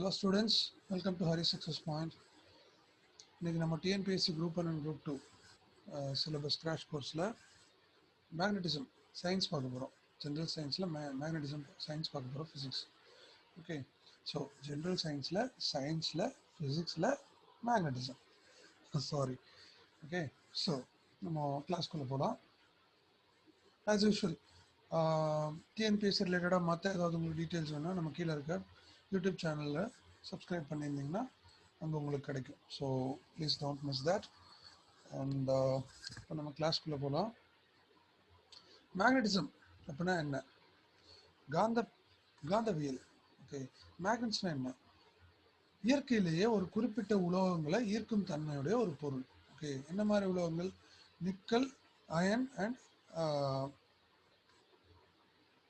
Hello students welcome to Hari success point இன்னைக்கு நம்ம TNPSC group one and group two syllabus crash கோர்ஸில் magnetism science பார்க்க போகிறோம் general சயின்ஸில் மே மேக்னட்டிசம் சயின்ஸ் பார்க்க போகிறோம் ஃபிசிக்ஸ் ஓகே ஸோ ஜென்ரல் சயின்ஸில் சயின்ஸில் ஃபிசிக்ஸில் மேக்னட்டிசம் சாரி ஓகே ஸோ நம்ம கிளாஸ்க்குள்ளே போகலாம் ஆஸ் யூஷுவல் டிஎன்பிஎஸ்சி ரிலேட்டடாக மற்ற ஏதாவது உங்களுக்கு டீட்டெயில்ஸ் வேணால் நம்ம கீழே இருக்க யூடியூப் சேனலில் சப்ஸ்கிரைப் பண்ணியிருந்தீங்கன்னா அங்கே உங்களுக்கு கிடைக்கும். So please don't miss that and இப்போ நம்ம கிளாஸ்க்குள்ளே போகலாம் மேக்னட்டிசம் அப்படின்னா என்ன? காந்த காந்தவியல். ஓகே மேக்னட்ஸ்னா என்ன? இயற்கையிலேயே ஒரு குறிப்பிட்ட உலோகங்களை ஈர்க்கும் தன்மையுடைய ஒரு பொருள். ஓகே என்ன மாதிரி உலோகங்கள்? Nickel iron and uh,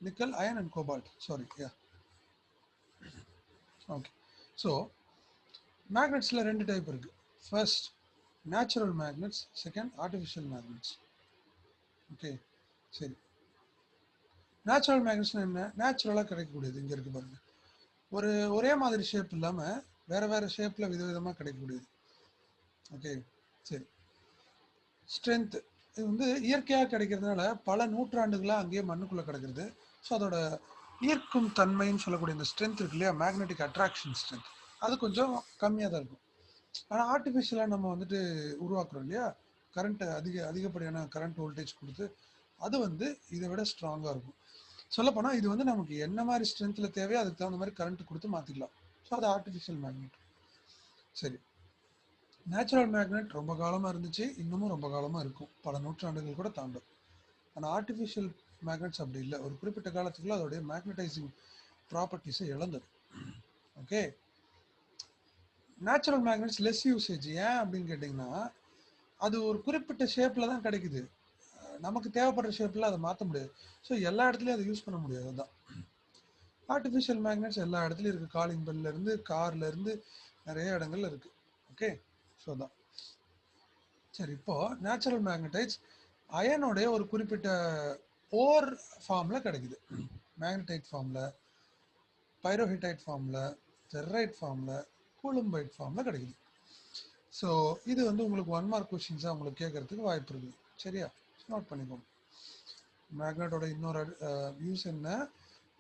nickel iron and cobalt sorry ya okay so மேக்னெட்ஸில் ரெண்டு டைப் இருக்குது first natural magnets second artificial magnets okay சரி. நேச்சுரல் மேக்னெட்ஸ்னால் என்ன? நேச்சுரலாக கிடைக்கக்கூடியது. இங்கே இருக்குது பாருங்கள் ஒரு ஒரே மாதிரி ஷேப் இல்லாமல் வேறு வேறு ஷேப்பில் விதவிதமாக கிடைக்கக்கூடியது. ஓகே சரி. ஸ்ட்ரென்த்து இது வந்து இயற்கையாக கிடைக்கிறதுனால பல நூற்றாண்டுகளாக அங்கேயே மண்ணுக்குள்ளே கிடைக்கிறது. ஸோ அதோட ஈர்க்கும் தன்மைன்னு சொல்லக்கூடிய இந்த ஸ்ட்ரென்த் இருக்கு இல்லையா? மேக்னெட்டிக் அட்ராக்ஷன் ஸ்ட்ரென்த் அது கொஞ்சம் கம்மியாக தான் இருக்கும். ஆனால் ஆர்டிஃபிஷியலாக நம்ம வந்துட்டு உருவாக்குறோம் இல்லையா? கரண்ட்டை அதிக அதிகப்படியான கரண்ட் வோல்டேஜ் கொடுத்து அது வந்து இதை விட ஸ்ட்ராங்காக இருக்கும். சொல்லப்போனால் இது வந்து நமக்கு என்ன மாதிரி ஸ்ட்ரென்த்தில் தேவையோ அதுக்கு தகுந்த மாதிரி கரண்ட் கொடுத்து மாற்றிக்கலாம் ஸோ அது ஆர்டிஃபிஷியல் மேக்னெட் சரி. நேச்சுரல் மேக்னெட் ரொம்ப காலமாக இருந்துச்சு இன்னமும் ரொம்ப காலமாக இருக்கும். பல நூற்றாண்டுகள் கூட தாண்டும். ஆனால் ஆர்டிஃபிஷியல் மேக்னெட்ஸ் அப்படி இல்லை. ஒரு குறிப்பிட்ட காலத்துக்குள்ள அதோடைய மேக்னடைசிங் ப்ராப்பர்ட்டிஸை இழந்தது. Okay natural magnets less usage ஏன் அப்படின்னு கேட்டிங்கன்னா அது ஒரு குறிப்பிட்ட ஷேப்பில் தான் கிடைக்குது. நமக்கு தேவைப்படுற ஷேப்பில் அதை மாற்ற முடியாது. ஸோ எல்லா இடத்துலையும் அதை யூஸ் பண்ண முடியாது. அதுதான் ஆர்டிஃபிஷியல் மேக்னெட்ஸ் எல்லா இடத்துலையும் இருக்குது காலிங் பெல்லேருந்து கார்லேருந்து நிறைய இடங்கள்ல இருக்குது ஓகே ஸோ தான் சரி இப்போது நேச்சுரல் மேக்னடைட்ஸ் அயனுடைய ஒரு குறிப்பிட்ட ஓர் ஃபார்மில் கிடைக்குது. மேக்னடைட் ஃபார்மில் பைரோஹிட்டைட் ஃபார்மில் ஃபெர்ரைட் ஃபார்மில் கூலும்பைட் ஃபார்மில் கிடைக்குது. ஸோ இது வந்து உங்களுக்கு ஒன் மார்க் கொஷின்ஸாக உங்களுக்கு கேட்கறதுக்கு வாய்ப்பு இருக்குது. சரியா? நோட் பண்ணிக்கோங்க. மேக்னட்டோட இன்னொரு யூஸ் என்ன?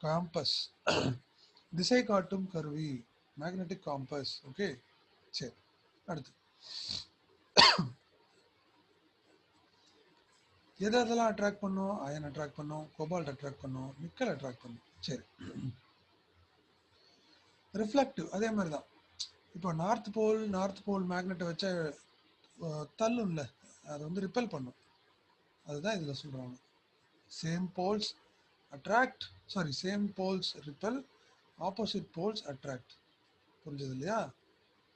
காம்பஸ் திசை காட்டும் கருவி. மேக்னெட்டிக் காம்பஸ் ஓகே சரி. அடுத்து. எது எதெல்லாம் அட்ராக்ட் பண்ணும்? அயன் அட்ராக்ட் பண்ணும் கோபால்ட் அட்ராக்ட் பண்ணும் நிக்கல் அட்ராக்ட் பண்ணும். சரி. ரிஃப்ளெக்டிவ் அதே மாதிரி தான் இப்போ நார்த் போல் நார்த் போல் மேக்னெட்டை வச்சா தள்ளும்ல. அது வந்து ரிப்பல் பண்ணும். அதுதான் இதில் சொல்கிறாங்க same poles attract sorry same poles repel opposite poles attract புரிஞ்சது இல்லையா?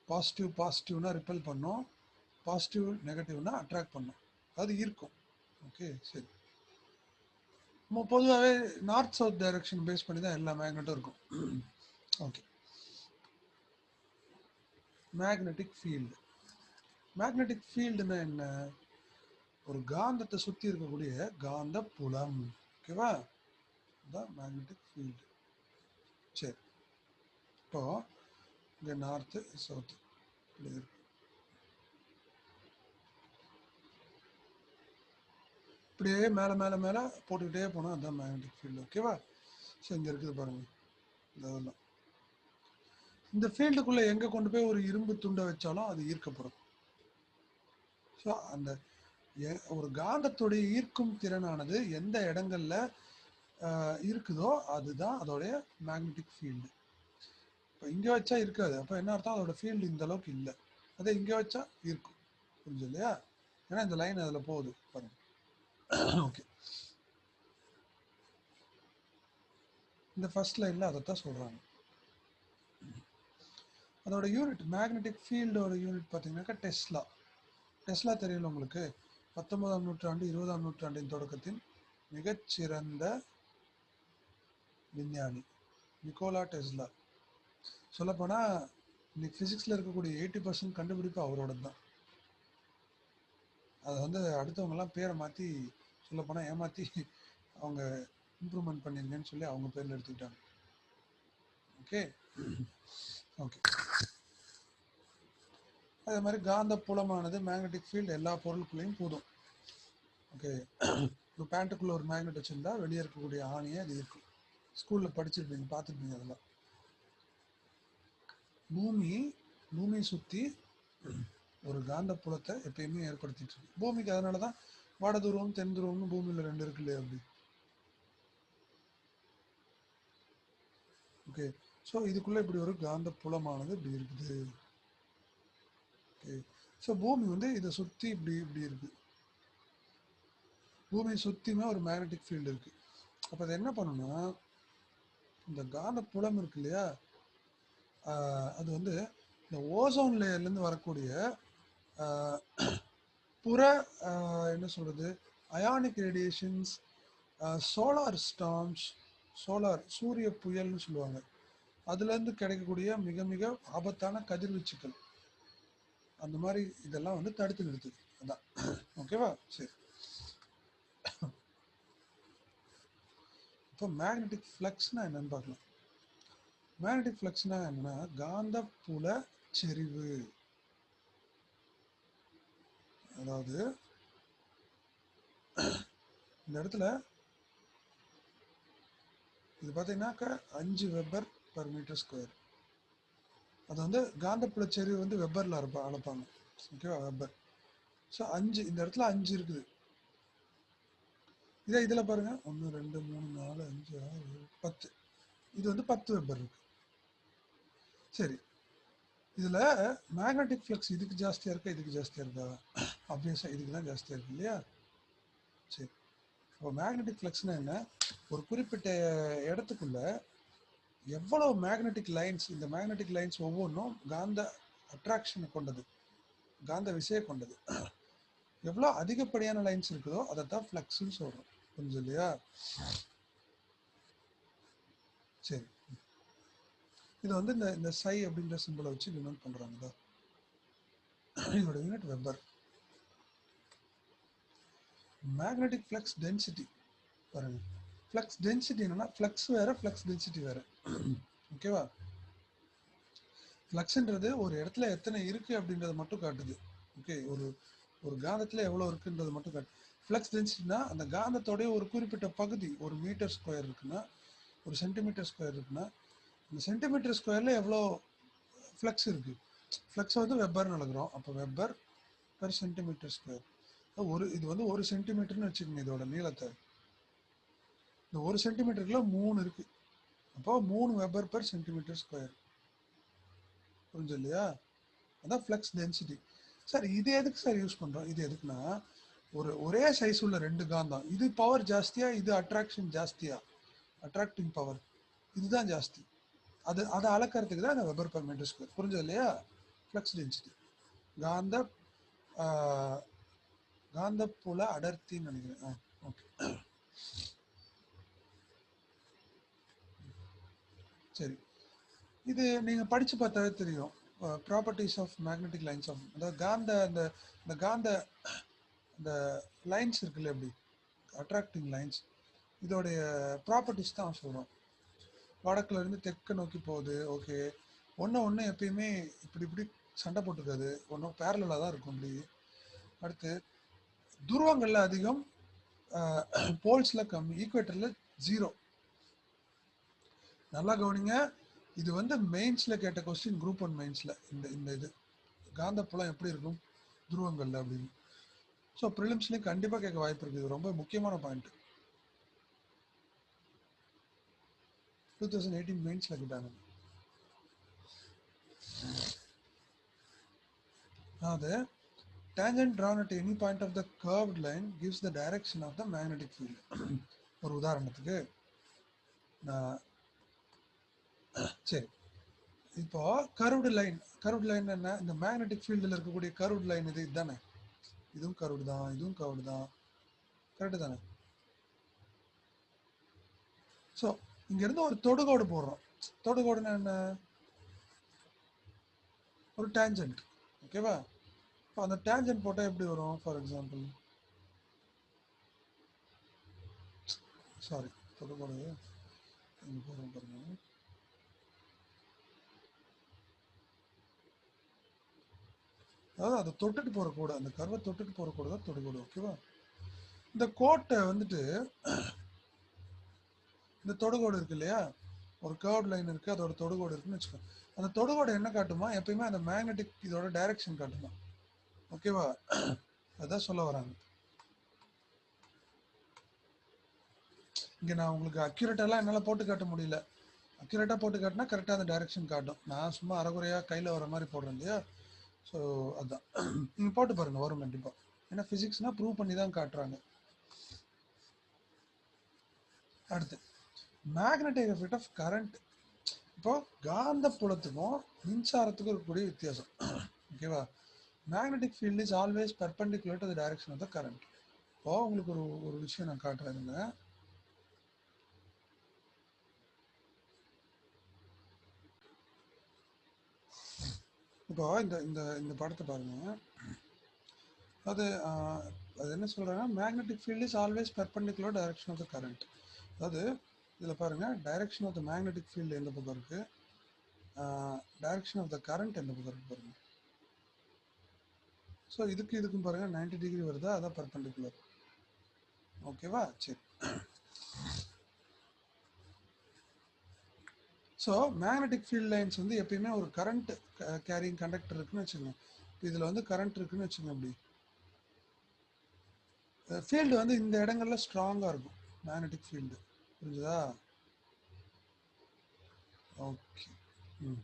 பாசிட்டிவ் பாசிட்டிவ்னா ரிப்பல் பண்ணும். பாசிட்டிவ் நெகட்டிவ்னா அட்ராக்ட் பண்ணும். அது இருக்கும். ஓகே சரி. நம்ம பொதுவாகவே நார்த் சவுத் டைரக்ஷன் பேஸ் பண்ணி தான் எல்லா மேக்னெட்டும் இருக்கும். ஓகே. மேக்னெட்டிக் ஃபீல்டு மேக்னெட்டிக் ஃபீல்டுனா என்ன? ஒரு காந்தத்தை சுற்றி இருக்கக்கூடிய காந்த புலம் ஓகேவா? இதுதான் மேக்னெட்டிக் ஃபீல்டு சரி. இப்போ இங்கே நார்த்து சவுத்து இப்படி இருக்கு இப்படியே மேலே மேலே மேலே போட்டுக்கிட்டே போனால் அதுதான் மேக்னெட்டிக் ஃபீல்டு ஓகேவா ஸோ இங்கே இருக்குது பாருங்கள் இந்த இதெல்லாம் இந்த ஃபீல்டுக்குள்ளே எங்கே கொண்டு போய் ஒரு இரும்பு துண்டை வச்சாலும் அது ஈர்க்கப்படும். ஸோ அந்த ஒரு காந்தத்துடைய ஈர்க்கும் திறனானது எந்த இடங்கள்ல இருக்குதோ அதுதான் அதோடைய மேக்னெட்டிக் ஃபீல்டு இப்போ இங்கே வச்சா இருக்காது. அப்போ என்ன அர்த்தம்? அதோட ஃபீல்டு இந்த அளவுக்கு இல்லை. அதே இங்கே வச்சா இருக்கும். புரிஞ்சு இல்லையா? ஏன்னா இந்த லைன் அதில் போகுது. பாருங்கள் ஓகே இந்த ஃபர்ஸ்ட் லைனில் அதைத்தான் சொல்கிறாங்க அதோட யூனிட் மேக்னெட்டிக் ஃபீல்டோட யூனிட் பார்த்தீங்கன்னாக்கா டெஸ்லா. டெஸ்லா தெரியல உங்களுக்கு? பத்தொன்பதாம் நூற்றாண்டு இருபதாம் நூற்றாண்டின் தொடக்கத்தின் மிகச்சிறந்த விஞ்ஞானி நிக்கோலா டெஸ்லா. சொல்லப்போனால் இன்னைக்கு ஃபிசிக்ஸில் இருக்கக்கூடிய எயிட்டி பர்சன்ட் கண்டுபிடிப்பு அவரோட தான் அதை வந்து அடுத்தவங்கெல்லாம் பேரை மாற்றி சொல்லப்போனால் ஏமாற்றி அவங்க இம்ப்ரூவ்மெண்ட் பண்ணிருங்கன்னு சொல்லி அவங்க பேரில் எடுத்துக்கிட்டாங்க. ஓகே ஓகே அதே மாதிரி காந்த புலமானது மேக்னெட்டிக் ஃபீல்டு எல்லா பொருட்களையும் போதும். ஓகே இப்போ பேண்ட்டுக்குள்ளே ஒரு மேக்னெட் வச்சுருந்தா வெளியே இருக்கக்கூடிய ஆணியை அது இருக்கும் ஸ்கூலில் படிச்சிருப்பீங்க பார்த்துருப்பீங்க அதெல்லாம். பூமி பூமியை சுற்றி ஒரு காந்த புலத்தை எப்பயுமே ஏற்படுத்திட்டு இருக்கு. பூமிக்கு அதனால தான் வட துருவம் தென் துருவம்னு பூமியில் ரெண்டு இருக்கு இல்லையா அப்படி? ஓகே ஸோ இதுக்குள்ளே இப்படி ஒரு காந்த புலமானது இப்படி இருக்குது. ஓகே ஸோ பூமி வந்து இதை சுற்றி இப்படி இப்படி இருக்கு. பூமியை சுற்றியுமே ஒரு மேக்னெட்டிக் ஃபீல்டு இருக்கு. அப்போ அதை என்ன பண்ணணும்னா இந்த காந்த புலம் இருக்கு இல்லையா? அது வந்து இந்த ஓசோன் லேயர்லேருந்து வரக்கூடிய புற என்ன சொல்கிறது ionic radiations solar storms solar சூரிய புயல்னு சொல்லுவாங்க. அதுலேருந்து கிடைக்கக்கூடிய மிக மிக ஆபத்தான கதிர்வீச்சுக்கள். அந்த மாதிரி இதெல்லாம் வந்து தடுத்து நிறுத்துது. அதான். ஓகேவா? சரி. இப்போ மேக்னெட்டிக் ஃப்ளக்ஸ்னால் என்னன்னு பார்க்கலாம். மேக்னெட்டிக் ஃப்ளக்ஸ்னால் என்னன்னா காந்த புல செறிவு. அதாவது இந்த இடத்துல இது பார்த்தீங்கன்னாக்கா அஞ்சு வெப்பர் பர் மீட்டர் ஸ்கொயர் அது வந்து காந்தப்புல செறிவு வந்து வெப்பரில் அளப்பா அளப்பாங்க ஓகேவா வெப்பர் ஸோ அஞ்சு இந்த இடத்துல அஞ்சு இருக்குது. இதே இதில் பாருங்கள் ஒன்று ரெண்டு மூணு நாலு அஞ்சு ஆறு பத்து. இது வந்து பத்து வெப்பர் இருக்கு. சரி. இதில் மேக்னெட்டிக் ஃப்ளக்ஸ் இதுக்கு ஜாஸ்தியாக இருக்கா இதுக்கு ஜாஸ்தியாக இருக்கா? ஆப்வியஸாக இதுக்கு தான் ஜாஸ்தியாக இருக்கு இல்லையா? சரி. இப்போ மேக்னெட்டிக் ஃப்ளக்ஸ்னா என்ன? ஒரு குறிப்பிட்ட இடத்துக்குள்ள எவ்வளோ மேக்னெட்டிக் லைன்ஸ் இந்த மேக்னெட்டிக் லைன்ஸ் ஒவ்வொன்றும் காந்த அட்ராக்ஷனை கொண்டது காந்த விசையை கொண்டது. எவ்வளோ அதிகப்படியான லைன்ஸ் இருக்குதோ அதை தான் ஃப்ளக்ஸ்ன்னு சொல்கிறோம் புரிஞ்சு இல்லையா? சரி. இது வந்து இந்த இந்த சை அப்படின்ற சிம்பிளை வச்சு டினோட் பண்ணுறாங்க இதோட unit weber magnetic flux density பாருங்க. ஃப்ளக்ஸ் டென்சிட்டி என்னன்னா ஃப்ளக்ஸ் வேற ஃப்ளக்ஸ் டென்சிட்டி வேற. ஓகேவா ஃப்ளக்ஸ்ன்றது ஒரு இடத்துல எத்தனை இருக்கு அப்படின்றத மட்டும் காட்டுது. ஓகே ஒரு ஒரு காந்தத்தில் எவ்வளோ இருக்குன்றது மட்டும் காட்டு ஃப்ளக்ஸ் டென்சிட்டினா அந்த காந்தத்தோடைய ஒரு குறிப்பிட்ட பகுதி ஒரு மீட்டர் ஸ்கொயர் இருக்குன்னா ஒரு சென்டிமீட்டர் ஸ்கொயர் இருக்குன்னா இந்த சென்டிமீட்டர் ஸ்கொயரில் எவ்வளோ ஃப்ளக்ஸ் இருக்குது ஃப்ளக்ஸ் வந்து வெப்பர்னு எழுதுகிறோம் அப்போ வெப்பர் பெர் சென்டிமீட்டர் ஸ்கொயர் ஒரு இது வந்து ஒரு சென்டிமீட்டர்னு வச்சுக்கோங்க இதோட நீளத்தை. இந்த ஒரு சென்டிமீட்டருக்குள்ள மூணு இருக்குது அப்போ மூணு வெப்பர் பெர் சென்டிமீட்டர் ஸ்கொயர் புரிஞ்சு இல்லையா? அதான் ஃப்ளக்ஸ் டென்சிட்டி சார் இது எதுக்கு சார் யூஸ் பண்ணுறோம் இது எதுக்குன்னா ஒரு ஒரே சைஸ் உள்ள ரெண்டு காந்தம் இது பவர் ஜாஸ்தியா இது அட்ராக்ஷன் ஜாஸ்தியா? அட்ராக்டிங் பவர் இதுதான் ஜாஸ்தி. அது அதை அளக்கிறதுக்கு தான் அந்த வெப்பர் பர் மீட்டர் ஸ்கொயர் புரிஞ்சது இல்லையா? ஃப்ளக்ஸ் டென்சிட்டி காந்த காந்தப்புல அடர்த்தின்னு நினைக்கிறேன். ஆ ஓகே சரி. இது நீங்கள் படித்து பார்த்தாவே தெரியும். Properties of magnetic lines of அந்த காந்த அந்த இந்த காந்த இந்த லைன்ஸ் இருக்குல்ல எப்படி? அட்ராக்டிங் லைன்ஸ் இதோடைய ப்ராப்பர்ட்டிஸ் தான் சொல்கிறோம் வடக்குல இருந்து தெற்கு நோக்கி போகுது. ஓகே ஒன்று ஒன்று எப்பயுமே இப்படி இப்படி சண்டை போட்டுக்காது. ஒன்றும் பேரலாக தான் இருக்கும் இப்படி. அடுத்து துருவங்கள்ல அதிகம் போல்ஸில் கம்மி ஈக்குவேட்டரில் ஜீரோ நல்லா கவனிங்க. இது வந்து மெயின்ஸில் கேட்ட கொஸ்டின் குரூப் ஒன் மெயின்ஸில் இந்த இந்த இது. காந்தப்புலம் எப்படி இருக்கும்? துருவங்கள்ல அப்படின்னு. ஸோ ப்ரிலிம்ஸ்லேயும் கண்டிப்பாக கேட்க வாய்ப்பு இருக்குது. இது ரொம்ப முக்கியமான பாயிண்ட் டூ தௌசண்ட் எயிட்டீன் மெயின்ஸில் கேட்டாங்க. அதாவது tangent drawn at any point of the curved line gives the direction of the magnetic field ஒரு உதாரணத்துக்கு நான் சரி. இப்போ கருவுடு லைன் கருவுடு லைன் என்ன? இந்த மேக்னெட்டிக் ஃபீல்டில் இருக்கக்கூடிய கருவுடு லைன் இது இதுதானே? இதுவும் கருவுடு தான் இதுவும் கருவுடு தான். கரெக்டு தானே? ஸோ இங்கேருந்து ஒரு தொடுகோடு போடுறோம். தொடுகோடுன்னா என்ன? ஒரு டேஞ்சன்ட் ஓகேவா இப்போ அந்த டேஞ்சன்ட் போட்டால் எப்படி வரும்? ஃபார் எக்ஸாம்பிள் சாரி தொடுகோடு. இங்கே போகிறோம் பாருங்க. அதாவது அதை தொட்டுட்டு போகிற கூட அந்த கருவை தொட்டுட்டு போகிற கூட தான் தொடுகோடு ஓகேவா இந்த கோட்டை வந்துட்டு இந்த தொடுகோடு இருக்கு இல்லையா? ஒரு கேர்வ் லைன் இருக்கு அதோட தொடுகோடு இருக்குன்னு வச்சுக்கோ. அந்த தொடுகோடு என்ன காட்டுமா? எப்பயுமே அந்த மேக்னெட்டிக் இதோட டைரக்ஷன் காட்டுமா? ஓகேவா அதான் சொல்ல வராங்க. இங்க நான் உங்களுக்கு அக்யூரேட்டெல்லாம் என்னால் போட்டு காட்ட முடியல. அக்யூரேட்டாக போட்டு காட்டினா கரெக்டாக அந்த டைரக்ஷன் காட்டும். நான் சும்மா அரைகுறையாக கையில் வர மாதிரி போடுறேன் இல்லையா? ஸோ அதான். நீங்கள் போட்டு பாருங்க வரும் கண்டிப்பாக ஏன்னா ஃபிசிக்ஸ்னால் ப்ரூவ் பண்ணி தான் காட்டுறாங்க. அடுத்து. மேக்னெட்டிக் எஃபெக்ட் ஆஃப் கரண்ட் இப்போ காந்த புலத்துக்கும் மின்சாரத்துக்கும் இருக்கக்கூடிய வித்தியாசம். ஓகேவா magnetic field is always perpendicular to the direction of the current இப்போ உங்களுக்கு ஒரு ஒரு விஷயம் நான் காட்டுறேங்க இப்போ இந்த இந்த இந்த படத்தை பாருங்க. அது அது என்ன சொல்கிறேன்னா magnetic field is always perpendicular direction of the current அதாவது இதில் பாருங்கள் direction of the magnetic field எந்த பக்கம் இருக்குது டைரக்ஷன் ஆஃப் த கரண்ட் எந்த பக்கம் இருக்குது பாருங்கள் ஸோ இதுக்கு இதுக்கும் பாருங்கள் நைன்டி டிகிரி வருதா? அதான் பர்பண்டிகுலர் ஓகேவா சரி. ஸோ மேக்னெட்டிக் ஃபீல்ட் லைன்ஸ் வந்து எப்பயுமே ஒரு கரண்ட் கேரிங் கண்டக்டர் இருக்குன்னு வச்சுக்கோங்க. இப்போ இதில் வந்து கரண்ட் இருக்குன்னு வச்சுக்கோங்க அப்படி. ஃபீல்டு வந்து இந்த இடங்கள்ல ஸ்ட்ராங்காக இருக்கும் மேக்னெட்டிக் ஃபீல்டு புரிஞ்சுதா? ஓகே. ம்.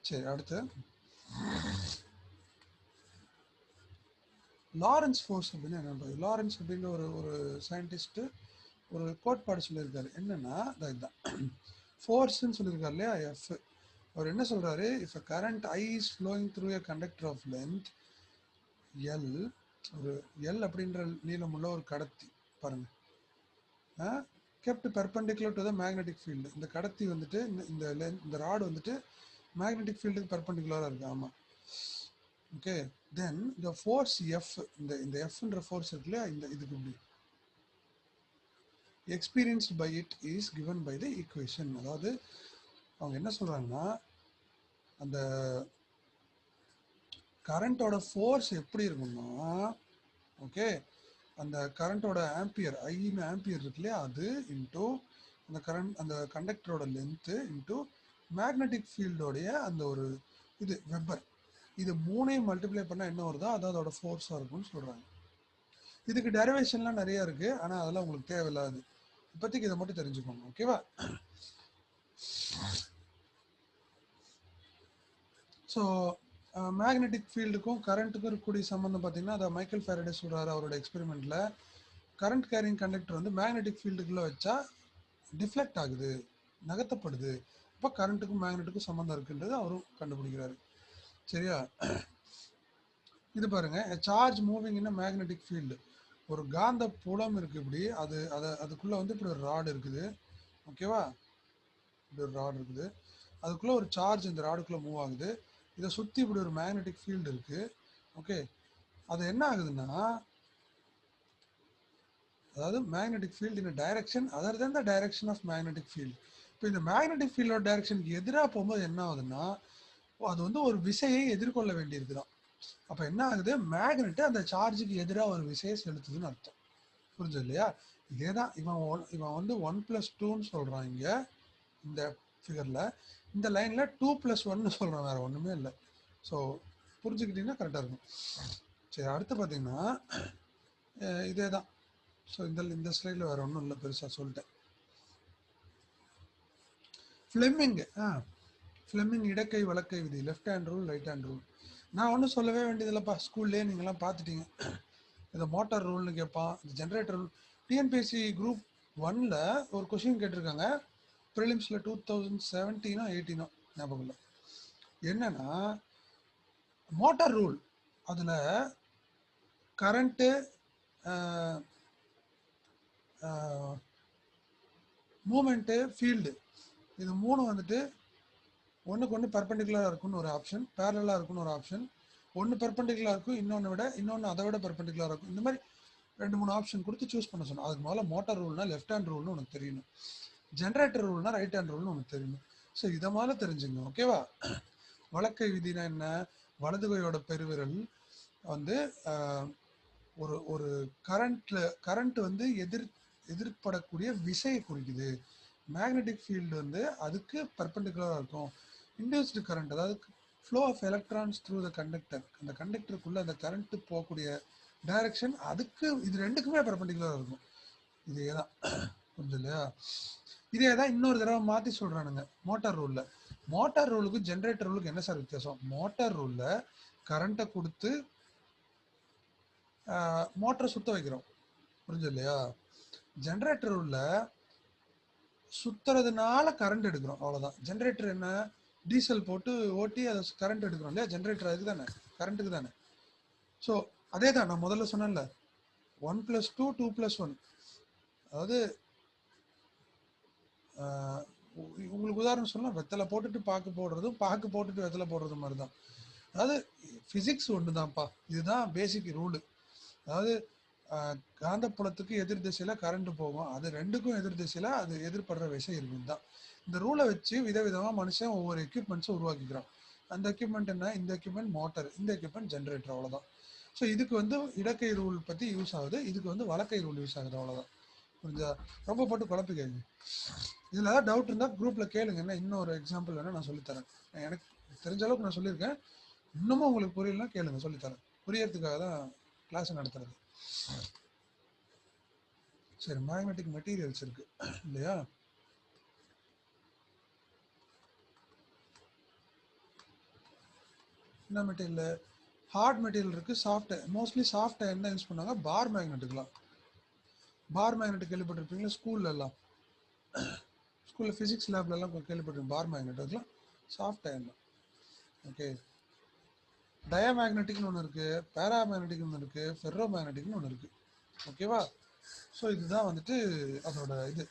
சரி அடுத்து. லாரன்ஸ் ஃபோர்ஸ் அப்படின்னு என்ன லாரன்ஸ் அப்படின்ற ஒரு ஒரு சயின்டிஸ்ட் ஒரு கோட்பாடு சொல்லியிருக்காரு. என்னன்னா இதான் ஃபோர்ஸ்ன்னு சொல்லியிருக்காரு இல்லையா? எஃப் அவர் என்ன சொல்றாரு? If a current I is flowing through a conductor of length L ஒரு எல் அப்படின்ற நீளமுள்ள ஒரு கடத்தி பாருங்க. Kept perpendicular to the magnetic field இந்த கடத்தி வந்துட்டு இந்த இந்த இந்த ராடு வந்துட்டு மேக்னெட்டிக் ஃபீல்டுக்கு பெர்பெண்டிகுலராக இருக்கு. ஆமாம் ஓகே தென் இந்த ஃபோர்ஸ் எஃப் இந்த இந்த எஃப்ன்ற ஃபோர்ஸ் இருக்கு இல்லையா? இந்த இதுக்கு இப்படி experienced by it is given by the equation அதாவது அவங்க என்ன சொல்கிறாங்கன்னா அந்த கரண்டோட ஃபோர்ஸ் எப்படி இருக்கும்னா ஓகே அந்த கரண்ட்டோட ஆம்பியர் ஐன்னு ஆம்பியர் இருக்கு இல்லையா அது இன்டூ அந்த கரண்ட் அந்த கண்டக்டரோட லென்த்து இன்டூ மேக்னெட்டிக் ஃபீல்டோடைய அந்த ஒரு இது வெப்பர் இது மூணையும் மல்டிப்ளை பண்ணால் என்ன வருதோ அது அதோட ஃபோர்ஸாக இருக்கும்னு சொல்கிறாங்க இதுக்கு டெரிவேஷன்லாம் நிறைய இருக்கு ஆனால் அதெல்லாம் உங்களுக்கு தேவையில்லாது. இப்போதைக்கு இதை மட்டும் தெரிஞ்சுக்கோங்க ஓகேவா ஸோ மேக்னெட்டிக் ஃபீல்டுக்கும் கரண்ட்டுக்கும் இருக்கக்கூடிய சம்மந்தம் பார்த்தீங்கன்னா அதை மைக்கேல் ஃபேரடே சொல்கிறாரு அவரோட எக்ஸ்பெரிமெண்ட்டில் கரண்ட் கேரிங் கண்டக்டர் வந்து மேக்னெட்டிக் ஃபீல்டுக்குள்ளே வச்சா டிஃப்ளெக்ட் ஆகுது நகர்த்தப்படுது. அப்போ கரண்ட்டுக்கும் மேக்னெட்டுக்கும் சம்மந்தம் இருக்குன்றது அவரும் கண்டுபிடிக்கிறாரு. சரியா? இது பாருங்க charge moving in magnetic field ஒரு காந்த புலம் இருக்கு இப்படி அது அதை அதுக்குள்ளே வந்து இப்படி ஒரு ராடு இருக்குது. ஓகேவா இப்படி ஒரு ராடு இருக்குது. அதுக்குள்ளே ஒரு சார்ஜ் இந்த ராடுக்குள்ளே மூவ் ஆகுது. இதை சுற்றி இப்படி ஒரு மேக்னெட்டிக் ஃபீல்டு இருக்கு. ஓகே அது என்ன ஆகுதுன்னா அதாவது magnetic field in direction other than the direction of magnetic field இப்போ இந்த மேக்னெட்டிக் ஃபீல்டோட டைரக்ஷனுக்கு எதிராக போகும்போது என்ன ஆகுதுன்னா அது வந்து ஒரு விசையை எதிர்கொள்ள வேண்டியிருக்குதான் அப்போ என்ன ஆகுது? மேக்னெட்டு அந்த சார்ஜுக்கு எதிராக ஒரு விசையை செலுத்துதுன்னு அர்த்தம். புரிஞ்சது இல்லையா? இதே தான் இவன் ஒன் இவன் வந்து ஒன் ப்ளஸ் டூன்னு சொல்கிறான் இங்கே. இந்த ஃபிகரில் இந்த லைனில் டூ ப்ளஸ் ஒன்னு சொல்கிறேன் வேறு ஒன்றுமே இல்லை. ஸோ புரிஞ்சுக்கிட்டீங்கன்னா கரெக்டாக இருக்கும். சரி அடுத்து பார்த்தீங்கன்னா இதே தான் ஸோ இந்த இந்த ஸ்லைடில் வேறு ஒன்றும் இல்லை பெருசாக சொல்லிட்டேன். ஃப்ளெம்மிங்கு ஆ ஃப்ளெமிங் இடக்கை வழக்கை விதி left hand rule right hand rule நான் ஒன்றும் சொல்லவே வேண்டியதில்லைப்பா. ஸ்கூல்லேயே நீங்களாம் பார்த்துட்டீங்க. இந்த மோட்டார் ரூல்னு கேட்பான் இந்த ஜென்ரேட்டர் ரூல் டிஎன்பிஎஸ்சி குரூப் ஒனில் ஒரு கொஷின் கேட்டிருக்காங்க. ப்ரிலிம்ஸில் டூ தௌசண்ட் செவன்டீனோ எயிட்டீனோ ஞாபகம் இல்லை. என்னன்னா மோட்டார் ரூல் அதில் கரண்ட்டு மூமெண்ட்டு ஃபீல்டு இது மூணு வந்துட்டு ஒன்றுக்கு ஒன்று பெர்பெண்டிகுலராக இருக்கும்னு ஒரு ஆப்ஷன் பேரலாக இருக்கும்னு ஒரு ஆப்ஷன் ஒன்று பெர்பெண்டிகுலராக இருக்கும் இன்னொன்று விட இன்னொன்று அதை விட பெர்பெண்டிகுலராக இருக்கும். இந்த மாதிரி ரெண்டு மூணு ஆப்ஷன் கொடுத்து சூஸ் பண்ண சொன்னோம். அதுக்கு முதல்ல மோட்டார் ரூல்னால் லெஃப்ட் ஹேண்ட் ரூல்னு உனக்கு தெரியணும். ஜென்ரேட்டர் ரூல்னா ரைட் ஹேண்ட் ரூல்னு உனக்கு தெரியும். ஸோ இதை மாதிரி தெரிஞ்சுங்க ஓகேவா வழக்கை விதினா என்ன? வலது கையோட பெருவிரல் வந்து ஒரு ஒரு கரண்ட்ல கரண்ட் வந்து எதிர் எதிர்படக்கூடிய விசையை குறிக்குது. மேக்னெட்டிக் ஃபீல்டு வந்து அதுக்கு பர்பண்டிகுலராக இருக்கும். இன்டியூஸ்டு கரண்ட் அதாவது flow of electrons through the conductor அந்த கண்டக்டருக்குள்ளே அந்த கரண்ட்டு போகக்கூடிய டைரக்ஷன் அதுக்கு இது ரெண்டுக்குமே பர்பண்டிகுலராக இருக்கும். இதே தான் புரிஞ்சு இல்லையா? இதே தான் இன்னொரு தடவை மாற்றி சொல்கிறானுங்க மோட்டார் ரூலில். மோட்டார் ரூலுக்கு ஜென்ரேட்டர் ரூலுக்கு என்ன சார் வித்தியாசம்? மோட்டார் ரூலில் கரண்ட்டை கொடுத்து மோட்டரை சுத்த வைக்கிறோம். புரிஞ்சு இல்லையா? ஜென்ரேட்டர் உள்ள சுத்துறதுனால கரண்ட் எடுக்கிறோம். அவ்வளவுதான். ஜென்ரேட்டர் என்ன? டீசல் போட்டு ஓட்டி அதை கரண்ட் எடுக்கிறோம் இல்லையா? ஜென்ரேட்டர் அதுக்கு தானே. கரண்ட்டுக்கு தானே. ஸோ அதே தான் நான் முதல்ல சொன்னேன்ல. One plus two two plus one அதாவது உங்களுக்கு உதாரணம் சொன்னால் வெத்தலை போட்டுட்டு பாக்கு போடுறதும் பாக்கு போட்டுட்டு வெத்தலை போடுறது மாதிரி தான் அதாவது ஃபிசிக்ஸ் ஒன்று தான்ப்பா இதுதான் பேசிக் ரூலு அதாவது காந்தப்புலத்துக்கு எதிர் திசையில் கரண்ட் போகும். அது ரெண்டுக்கும் எதிர் திசையில் அது எதிர்படுற விஷயம் இருக்குது தான் இந்த ரூலை வச்சு விதவிதமாக மனுஷன் ஒவ்வொரு எக்யூப்மெண்ட்ஸும் உருவாக்கிக்கிறான். அந்த எக்யூப்மெண்ட் என்ன? இந்த எக்யூப்மெண்ட் மோட்டர் இந்த எக்யூப்மெண்ட் ஜென்ரேட்டர் அவ்வளோதான் ஸோ இதுக்கு வந்து இடக்கை ரூல் பற்றி யூஸ் ஆகுது. இதுக்கு வந்து வழக்கை ரூல் யூஸ் ஆகுது அவ்வளோதான் புரிஞ்சா ரொம்ப போட்டு குழப்பிக்காங்க இதில் ஏதாவது டவுட் இருந்தால் குரூப்பில் கேளுங்க. என்ன இன்னொரு எக்ஸாம்பிள் வேணால் நான் சொல்லித்தரேன். எனக்கு தெரிஞ்ச அளவுக்கு நான் சொல்லியிருக்கேன். இன்னமும் உங்களுக்கு புரியலன்னா கேளுங்க சொல்லித்தரேன். புரியறதுக்காக தான் கிளாஸ் நடத்துறது. சரி மேக்னெட்டிக் மெட்டீரியல்ஸ் இருக்கு. இல்லையா? என்ன மெட்டீரியல் ஹார்ட் மெட்டீரியல் இருக்கு சாஃப்ட் மோஸ்ட்லி சாஃப்ட் என்ன யூஸ் பண்ணாங்க பார் மேக்னெட்டுக்கலாம் பார் மேக்னெட் கேள்விப்பட்டிருப்பீங்களா? ஸ்கூல்ல எல்லாம் ஸ்கூல்ல ஃபிசிக்ஸ் லேப்ல எல்லாம் பார் மேக்னெட் அதெல்லாம் சாஃப்ட் அயன் தான். ஓகே டயமேக்னெட்டிக்னு ஒன்று இருக்கு. பேராமேக்னெட்டிக்னு ஒன்று இருக்கு. ஃபெர்ரோ மேக்னெட்டிக்னு ஒன்று இருக்கு ஓகேவா ஸோ இதுதான் வந்துட்டு அதோட இது.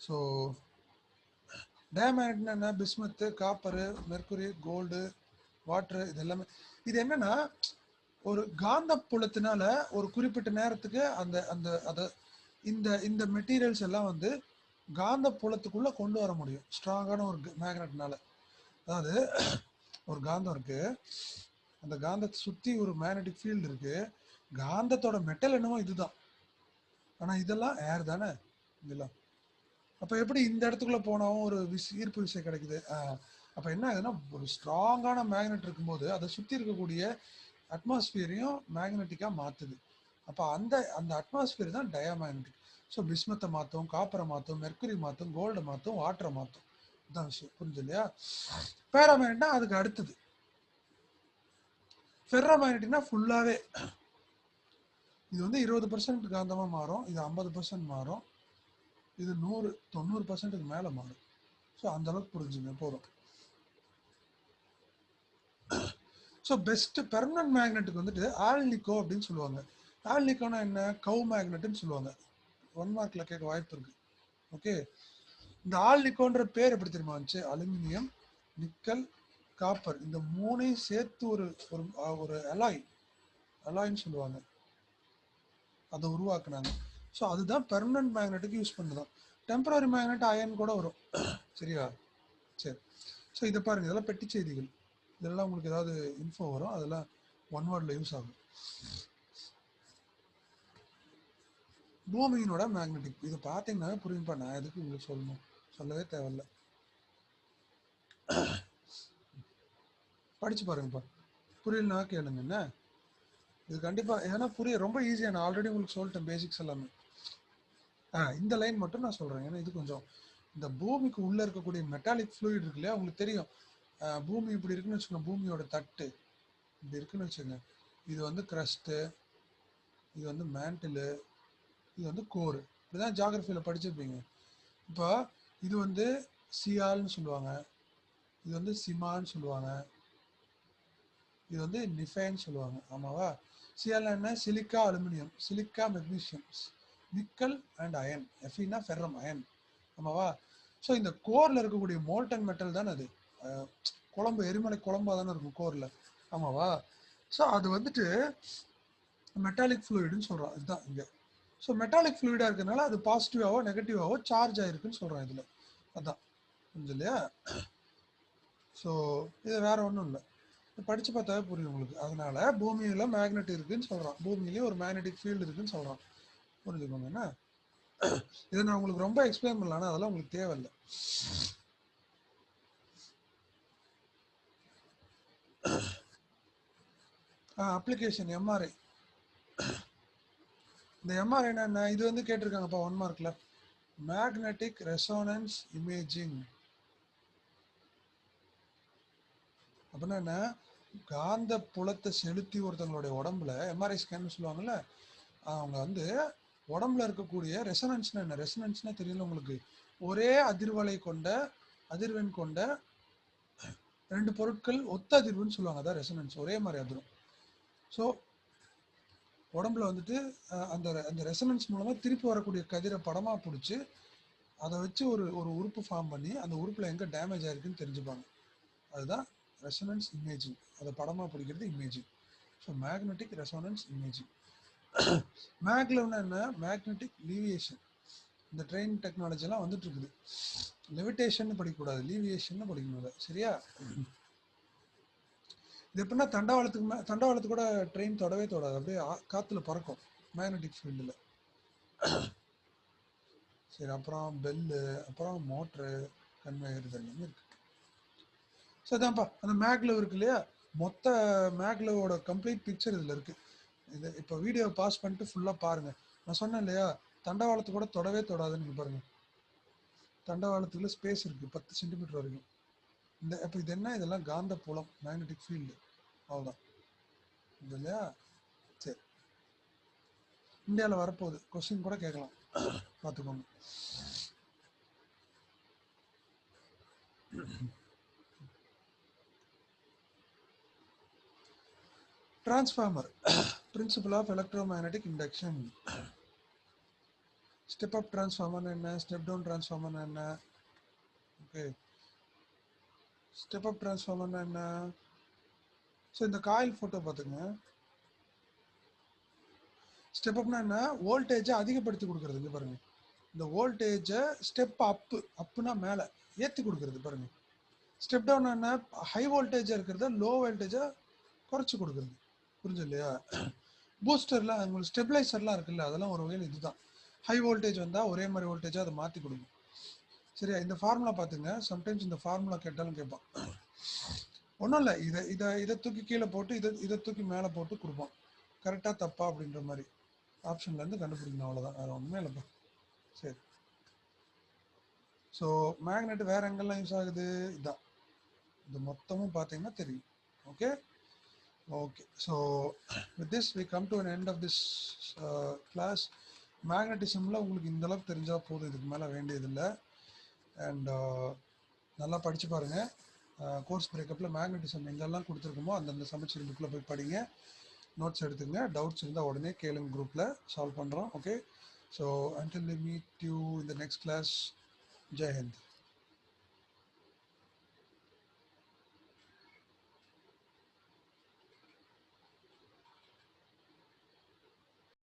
ஸோ டயமேக்னெட்னா என்ன? Bismuth copper mercury gold water இது எல்லாமே. இது என்னன்னா ஒரு காந்த புலத்தினால ஒரு குறிப்பிட்ட நேரத்துக்கு அந்த அந்த அதை இந்த இந்த மெட்டீரியல்ஸ் எல்லாம் வந்து காந்த புலத்துக்குள்ள கொண்டு வர முடியும். ஸ்ட்ராங்கான ஒரு மேக்னட்னால அதாவது ஒரு காந்தம் இருக்கு. அந்த காந்தத்தை சுற்றி ஒரு மேக்னட்டிக் ஃபீல்டு இருக்கு. காந்தத்தோட மெட்டல் என்னமோ இதுதான். ஆனால் இதெல்லாம் ஏர் தானே? இதெல்லாம். அப்போ எப்படி இந்த இடத்துக்குள்ள போனாவும் ஒரு விஸ் ஈர்ப்பு விசை கிடைக்குது? அப்போ என்ன ஆகுதுன்னா ஒரு ஸ்ட்ராங்கான மேக்னெட் இருக்கும்போது அதை சுற்றி இருக்கக்கூடிய அட்மாஸ்பியரையும் மேக்னெட்டிக்காக மாற்றுது அப்போ அந்த அந்த அட்மாஸ்பியர் தான் டயாமேக்னெட்டிக். ஸோ பிஸ்மத்தை மாற்றும் காப்பரை மாற்றும் மெர்க்குரி மாற்றும் கோல்டை மாற்றும் வாட்டரை மாற்றும் இதான் விஷயம். புரிஞ்சு இல்லையா? பேராமேக்னெட்னா அதுக்கு அடுத்தது. ஃபெர்ரோமேக்னெட்டிக்னா ஃபுல்லாகவே இது வந்து இருபது பர்சன்ட் காந்தமாக மாறும் இது ஐம்பது பர்சன்ட் மாறும் இது நூறு தொண்ணூறு பர்சன்ட்டுக்கு மேலே மாறும். ஸோ அந்த அளவுக்கு புரிஞ்சுங்க போதும். ஸோ பெஸ்ட் பெர்மனன்ட் மேக்னெட்டுக்கு வந்துட்டு ஆல்னிகோ அப்படின்னு சொல்லுவாங்க. ஆல்னிகோனா என்ன? கவு மேக்னெட்டுன்னு சொல்லுவாங்க. ஒன் மார்க்கில் கேட்க வாய்ப்பு இருக்கு. ஓகே இந்த ஆல்னிகோன்ற பேர் எப்படி தெரியுமா வந்துச்சு? Aluminium nickel copper. இந்த மூணையும் சேர்த்து ஒரு ஒரு ஒரு அலாய். அலாய்ன்னு சொல்லுவாங்க. அதை உருவாக்குனாங்க. ஸோ அதுதான் பெர்மனன்ட் மேக்னெட்டுக்கு யூஸ் பண்ணுதான். டெம்பரரி மேக்னெட் அயன் கூட வரும். சரியா? சரி. ஸோ இதை பாருங்க. இதெல்லாம் பெட்டி செய்திகள். இதெல்லாம் உங்களுக்கு ஏதாவது இன்ஃபோ வரும் அதெல்லாம் ஒன் வேர்டில் யூஸ் ஆகும். பூமியினோட மேக்னெட்டிக் இது பார்த்தீங்கன்னா புரியும்பா நான் எதுக்கு உங்களுக்கு சொல்லணும்? சொல்லவே தேவையில்ல. படிச்சு பாருங்கப்பா. புரியலனா கேளுங்க என்ன? இது கண்டிப்பா ஏன்னா புரிய ரொம்ப ஈஸியாக நான் ஆல்ரெடி உங்களுக்கு சொல்லிட்டேன் பேசிக்ஸ் எல்லாமே. ஆ இந்த லைன் மட்டும் நான் சொல்றேன். ஏன்னா இது கொஞ்சம் இந்த பூமிக்கு உள்ள இருக்கக்கூடிய மெட்டாலிக் ஃப்ளூயிட் இருக்கு இல்லையா உங்களுக்கு தெரியும். பூமி இப்படி இருக்குன்னு வச்சுக்கோங்க பூமியோட தட்டு. இப்படி இருக்குன்னு வச்சுக்கோங்க. இது வந்து கிரஸ்ட்டு இது வந்து மேண்டிலு இது வந்து கோரு இப்படிதான் ஜாகிரஃபியில் படிச்சிருப்பீங்க. இப்போ இது வந்து சியால்னு சொல்லுவாங்க. இது வந்து சிமான்னு சொல்லுவாங்க. இது வந்து நிஃபைன்னு சொல்லுவாங்க. ஆமாவா? சியால் என்ன? Silica aluminium silica magnesium nickel and iron எஃபின்னா ferrum iron ஆமாவா? ஸோ இந்த கோரில் இருக்கக்கூடிய மோல்டன் மெட்டல் தானே அது. குழம்பு எரிமலை குழம்பா தானே இருக்கும் கோரில். ஆமாவா? ஸோ அது வந்துட்டு மெட்டாலிக் ஃப்ளூயிடுன்னு சொல்கிறோம் இதுதான் இங்கே. ஸோ மெட்டாலிக் ஃப்ளூயிடாக இருக்கிறதுனால அது பாசிட்டிவாகவோ நெகட்டிவாகவோ சார்ஜ் ஆகிருக்குன்னு சொல்கிறோம் இதில். அதான். புரிஞ்சு இல்லையா? ஸோ இது வேற ஒன்றும் இல்லை. படித்து பார்த்தாவே புரியும் உங்களுக்கு. அதனால பூமியில் மேக்னெட் இருக்குன்னு சொல்கிறான் பூமியிலேயே ஒரு மேக்னெட்டிக் ஃபீல்டு இருக்குன்னு சொல்கிறான் புரிஞ்சுக்கோங்க என்ன? இதை நான் உங்களுக்கு ரொம்ப எக்ஸ்பிளைன் பண்ணலான்னா அதெல்லாம் உங்களுக்கு தேவையில்லை. அப்ளிகேஷன் எம்ஆர்ஐ இந்த எம்ஆர்ஐ என்ன இது வந்து கேட்டிருக்காங்கப்பா ஒன் மார்க்கில் மேக்னெட்டிக் ரெசோனன்ஸ் இமேஜிங் அப்படின்னா என்ன? காந்த புலத்தை செலுத்தி ஒருத்தவங்களுடைய உடம்புல எம்ஆர்ஐ ஸ்கேன் சொல்லுவாங்கல்ல அவங்க வந்து உடம்புல இருக்கக்கூடிய ரெசனன்ஸ்னா என்ன? ரெசனன்ஸ்னா தெரியல உங்களுக்கு. ஒரே அதிர்வலை கொண்ட அதிர்வெண் கொண்ட ரெண்டு பொருட்கள் ஒத்த அதிர்வுன்னு சொல்லுவாங்க அதான் ரெசனன்ஸ் ஒரே மாதிரி அதிரும். ஸோ உடம்புல வந்துட்டு அந்த அந்த ரெசனன்ஸ் மூலமாக திருப்பி வரக்கூடிய கதிரை படமாக பிடிச்சி அதை வச்சு ஒரு ஒரு உறுப்பு ஃபார்ம் பண்ணி அந்த உறுப்பில் எங்கே டேமேஜ் ஆயிருக்குன்னு தெரிஞ்சுப்பாங்க. அதுதான் ரெசனன்ஸ் இமேஜிங் அதை படமாக பிடிக்கிறது imaging so magnetic resonance imaging மேக்ல என்ன மேக்னெட்டிக் லீவியேஷன் இந்த ட்ரெயின் டெக்னாலஜி எல்லாம் வந்துட்டு இருக்குது லெவிடேஷன் படிக்கக்கூடாது லீவியேஷன் படிக்கணும் சரியா? இது எப்படின்னா தண்டவாளத்துக்கு மே தண்டவாளத்து கூட ட்ரெயின் தொடவே தொடாது. அப்படியே காத்துல பறக்கும் மேக்னட்டிக் ஃபீல்டில் சரி அப்புறம் பெல்லு அப்புறம் மோட்ரு கன்வேயர் இதெல்லாமே இருக்கு. ஸோ அதான்ப்பா அந்த மேக்லவ் இருக்கு இல்லையா? மொத்த மேக்லவோட கம்ப்ளீட் பிக்சர் இதில் இருக்கு. இது இப்போ வீடியோ பாஸ் பண்ணிட்டு ஃபுல்லாக பாருங்க. நான் சொன்னேன் இல்லையா? தண்டவாளத்து கூட தொடவே தொடாதுன்னு நீங்கள் பாருங்கள் தண்டவாளத்துக்குள்ள ஸ்பேஸ் இருக்குது பத்து சென்டிமீட்டர் வரைக்கும். இந்த இப்போ இது என்ன? இதெல்லாம் காந்த புலம் மேக்னெட்டிக் ஃபீல்டு அவ்வளோதான் இல்லையா? சரி. இந்தியாவில் வரப்போகுது. கொஸ்டின் கூட கேட்கலாம். பார்த்துக்கோங்க. Transformer principle of electromagnetic induction step up transformer என்ன? ஸ்டெப் டவுன் டிரான்ஸ்ஃபார்மர் என்ன? ஓகே ஸ்டெப் அப் டிரான்ஸ்ஃபார்மர்னா என்ன? ஸோ இந்த காயில் ஃபோட்டோ பார்த்துங்க. ஸ்டெப் அப்னா என்ன? வோல்டேஜை அதிகப்படுத்தி கொடுக்குறது இங்கே பாருங்க. இந்த வோல்டேஜை ஸ்டெப் அப்பு அப்புனா மேலே ஏற்றி கொடுக்குறது பாருங்க. ஸ்டெப் டவுன் என்ன? ஹை வோல்டேஜாக இருக்கிறத லோ வோல்டேஜை குறைச்சி கொடுக்குறது. புரிஞ்சு இல்லையா? பூஸ்டர்லாம் உங்களுக்கு ஸ்டெபிளைசர்லாம் இருக்குல்ல அதெல்லாம் ஒரு வகையில் இதுதான். ஹை வோல்டேஜ் வந்தால் ஒரே மாதிரி வோல்டேஜாக அதை மாற்றி கொடுக்கும் சரியா? இந்த ஃபார்முலா பார்த்துங்க. சம்டைம்ஸ் இந்த ஃபார்முலா கேட்டாலும் கேட்பான். ஒன்றும் இல்லை. இதை இதை இதை தூக்கி கீழே போட்டு இதை இதை தூக்கி மேலே போட்டு கொடுப்பான். கரெக்டாக தப்பா அப்படின்ற மாதிரி. ஆப்ஷன்லேருந்து கண்டுபிடிக்கணும். அவ்வளோதான் வேறு ஒன்றுமே இல்லைப்பா. சரி. ஸோ மேக்னெட் வேறு எங்கெல்லாம் யூஸ் ஆகுது. இதான். இது மொத்தமும் பார்த்தீங்கன்னா தெரியும். Okay okay so with this we come to an end of this class மேக்னட்டிசமில் உங்களுக்கு இந்த அளவுக்கு தெரிஞ்சால் போதும். இதுக்கு மேலே வேண்டியதில்லை. அண்ட் uh, நல்லா படித்து பாருங்கள் கோர்ஸ் uh, பிரேக்கப்பில் மேக்னட்டிசம் எங்கெல்லாம் கொடுத்துருக்கோமோ அந்தந்த சமைச்சர் புக்கில் போய் படிங்க. நோட்ஸ் எடுத்துங்க. டவுட்ஸ் இருந்தால் உடனே கேளுங்க குரூப்பில் சால்வ் பண்ணுறோம் okay so until meet you இந்த நெக்ஸ்ட் கிளாஸ் ஜெய் ஹிந்த்